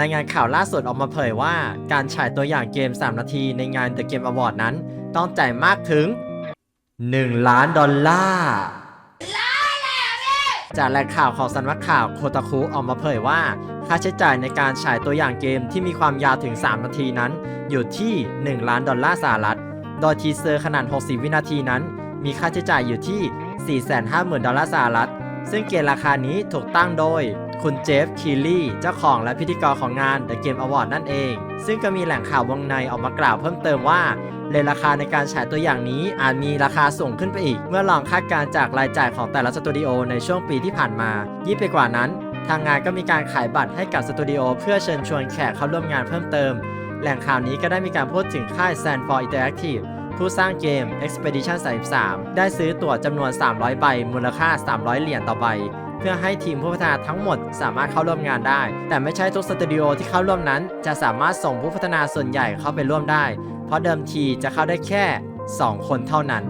รายงานข่าวล่าสุดออกมาเผยว่า การฉายตัวอย่างเกม 3 นาทีในงาน The Game Award นั้น ต้องจ่ายมากถึง 1 ล้านดอลลาร์จากแหล่งข่าวของสำนักข่าวโคตาคุออกมาเผยว่า ค่าใช้จ่ายในการฉายตัวอย่างเกมที่มีความยาวถึง 3 นาทีนั้น อยู่ที่ 1 ล้านดอลลาร์สหรัฐ โดยทีเซอร์ขนาด 60 วินาทีนั้น มีค่าใช้จ่ายอยู่ที่ 450,000 ดอลลาร์สหรัฐ ซึ่งเกณฑ์ราคานี้ถูกตั้งโดย คุณเจฟคีลี่เจ้าของและพิธีกรของงาน The Game Award นั่นเอง ซึ่งก็มีแหล่งข่าววงในออกมากล่าวเพิ่มเติมว่าเลราคาในการฉายตัวอย่างนี้อาจมีราคาสูงขึ้นไปอีก เมื่อลองคาดการจากรายจ่ายของแต่ละสตูดิโอในช่วงปีที่ผ่านมา ยิ่งไปกว่านั้น ทางงานก็มีการขายบัตรให้กับสตูดิโอเพื่อเชิญชวนแขกเข้าร่วมงานเพิ่มเติม แหล่งข่าวนี้ก็ได้มีการพูดถึงค่าย Sandford Interactive ผู้สร้างเกม Expedition 33 ได้ซื้อตั๋วจำนวน 300 ใบ มูลค่า 300 เหรียญต่อใบ เพื่อให้ทีมผู้พัฒนาทั้งหมดสามารถเข้าร่วมงานได้ แต่ไม่ใช่ทุกสตูดิโอที่เข้าร่วมนั้น จะสามารถส่งผู้พัฒนาส่วนใหญ่เข้าไปร่วมได้ เพราะเดิมทีจะเข้าได้แค่ 2 คนเท่านั้น